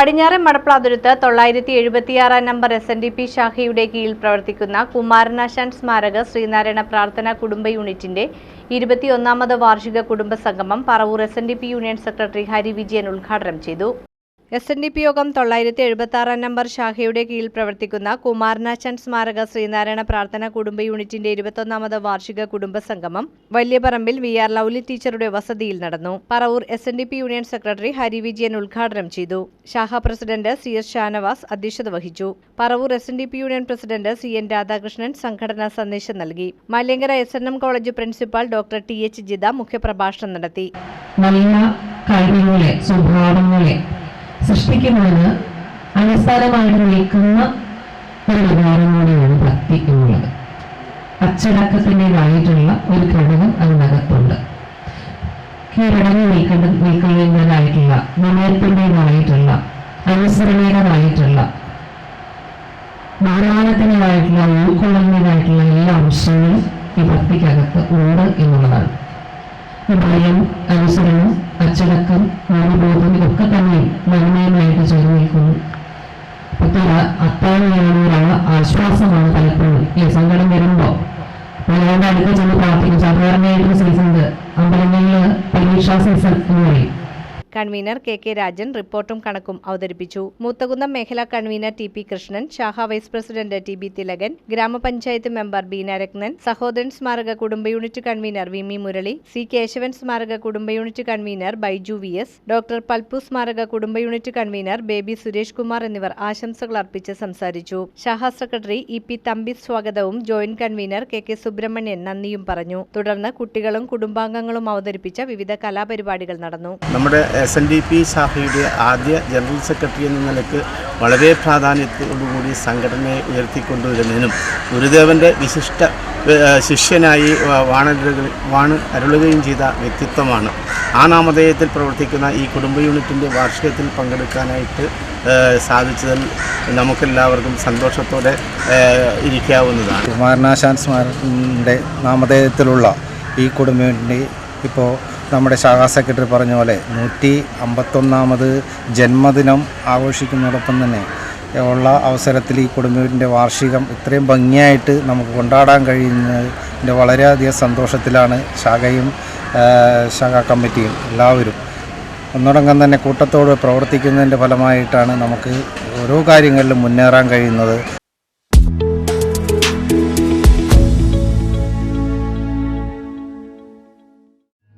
പടിഞ്ഞാറെ മടപ്ലാതുരത്ത് തൊള്ളായിരത്തി എഴുപത്തിയാറാം number S N D P ശാഖയുടെ കീഴിൽ പ്രവർത്തിക്കുന്ന കുമാരനാശാൻ സ്മാരക ശ്രീനാരായണ പ്രാർത്ഥന കുടുംബ യൂണിറ്റിന്റെ ഇരുപത്തിയൊന്നാമത് വാർഷിക കുടുംബ സംഗമം Paravur S N D P union secretary Hari Vijayan ഉദ്ഘാടനം ചെയ്തു. എസ് എൻ ഡി പി യോഗം തൊള്ളായിരത്തി എഴുപത്തി ആറാം നമ്പർ ശാഖയുടെ കീഴിൽ പ്രവർത്തിക്കുന്ന കുമാരനാശൻ സ്മാരക ശ്രീനാരായണ പ്രാർത്ഥന കുടുംബ യൂണിറ്റിന്റെ ഇരുപത്തൊന്നാമത് വാർഷിക കുടുംബ സംഗമം വലിയപറമ്പിൽ വി ആർ ലൗലി ടീച്ചറുടെ വസതിയിൽ നടന്നു. Paravur S N D P union secretary Hari Vijayan ഉദ്ഘാടനം ചെയ്തു. ശാഖ പ്രസിഡന്റ് സി എസ് ഷാനവാസ് അധ്യക്ഷത വഹിച്ചു. Paravur S N D P union president C N Radhakrishnan സംഘടനാ സന്ദേശം നൽകി. Malayankara S N M college principal doctor T H Jitha മുഖ്യപ്രഭാഷണം നടത്തി. സൃഷ്ടിക്കുന്നതിന് അടിസ്ഥാനമായിട്ട് നിൽക്കുന്ന ഒരു വികാരം കൂടിയാണ് ഭക്തി എന്നുള്ളത് അച്ചടക്കത്തിന്റെതായിട്ടുള്ള ഒരു ഘടകം അതിനകത്തുണ്ട്. കീഴടങ്ങി നിൽക്കേണ്ട നിൽക്കുന്നതിന്റെതായിട്ടുള്ള വിനയത്തിന്റെതായിട്ടുള്ള അനുസരണീയതായിട്ടുള്ള ബഹുമാനത്തിന്റെതായിട്ടുള്ള ഉൾക്കൊള്ളുന്നതായിട്ടുള്ള എല്ലാ അംശങ്ങളും ഈ ഭക്തിക്കകത്ത് ഉണ്ട് എന്നുള്ളതാണ്. ഭയം അനുസരണം അച്ചടക്കം മൂലബോധം ഇതൊക്കെ തന്നെ നന്മയുമായിട്ട് ചേർന്ന് നിൽക്കുന്നു. ഇപ്പോഴത്തെ അത്താഴയാണ് ഒരാൾ ആശ്വാസമാണ് പലപ്പോഴും. ഈ സങ്കടം വരുമ്പോൾ പലരുടെ അടുത്ത് ചെന്ന് പ്രാർത്ഥിക്കും. സാധാരണയായിട്ട് സീസണിൽ അമ്പലങ്ങളിൽ പരീക്ഷാ സീസൺ എന്ന് പറയും. കൺവീനർ കെ കെ രാജൻ റിപ്പോർട്ടും കണക്കും അവതരിപ്പിച്ചു. മൂത്തകുന്നം മേഖലാ കൺവീനർ ടി പി കൃഷ്ണൻ ശാഖ vice president T B Thilakan ഗ്രാമപഞ്ചായത്ത് മെമ്പർ ബി രത്നൻ സഹോദരൻ സ്മാരക കുടുംബ യൂണിറ്റ് കൺവീനർ വി മി മുരളി സി കേശവൻ സ്മാരക കുടുംബ unit convener Baiju V S doctor Palpu സ്മാരക കുടുംബ unit convener baby Suresh Kumar എന്നിവർ ആശംസകൾ അർപ്പിച്ച് സംസാരിച്ചു. ശാഖ സെക്രട്ടറി ഇ പി തമ്പി സ്വാഗതവും joint convener K K Subramanian നന്ദിയും പറഞ്ഞു. തുടർന്ന് കുട്ടികളും കുടുംബാംഗങ്ങളും അവതരിപ്പിച്ച വിവിധ കലാപരിപാടികൾ നടന്നു. നമ്മുടെ എസ് എൻ ഡി പി ശാഖയുടെ ആദ്യ ജനറൽ സെക്രട്ടറി എന്ന നിലയ്ക്ക് വളരെ പ്രാധാന്യത്തോടുകൂടി സംഘടനയെ ഉയർത്തിക്കൊണ്ടുവരുന്നതിനും ഗുരുദേവന്റെ വിശിഷ്ട ശിഷ്യനായി വാണരുക വാണ് അരുളുകയും ചെയ്ത വ്യക്തിത്വമാണ്. ആ നാമധേയത്തിൽ പ്രവർത്തിക്കുന്ന ഈ കുടുംബ യൂണിറ്റിന്റെ വാർഷികത്തിൽ പങ്കെടുക്കാനായിട്ട് സാധിച്ചതിൽ നമുക്കെല്ലാവർക്കും സന്തോഷത്തോടെ ഇരിക്കാവുന്നതാണ്. കുമാരനാശാൻ സ്മാരകന്റെ നാമധേയത്തിലുള്ള ഈ കുടുംബത്തിന്റെ ഇപ്പോൾ നമ്മുടെ ശാഖാ സെക്രട്ടറി പറഞ്ഞ പോലെ നൂറ്റി അമ്പത്തൊന്നാമത് ജന്മദിനം ആഘോഷിക്കുന്നതോടൊപ്പം തന്നെ ഉള്ള അവസരത്തിൽ ഈ കുടുംബത്തിന്റെ വാർഷികം ഇത്രയും ഭംഗിയായിട്ട് നമുക്ക് കൊണ്ടാടാൻ കഴിയുന്നതിന്റെ വളരെയധികം സന്തോഷത്തിലാണ് ശാഖയും ശാഖാ കമ്മിറ്റിയും എല്ലാവരും. ഒന്നടങ്കം തന്നെ കൂട്ടത്തോട് പ്രവർത്തിക്കുന്നതിന്റെ ഫലമായിട്ടാണ് നമുക്ക് ഓരോ കാര്യങ്ങളിലും മുന്നേറാൻ കഴിയുന്നത്.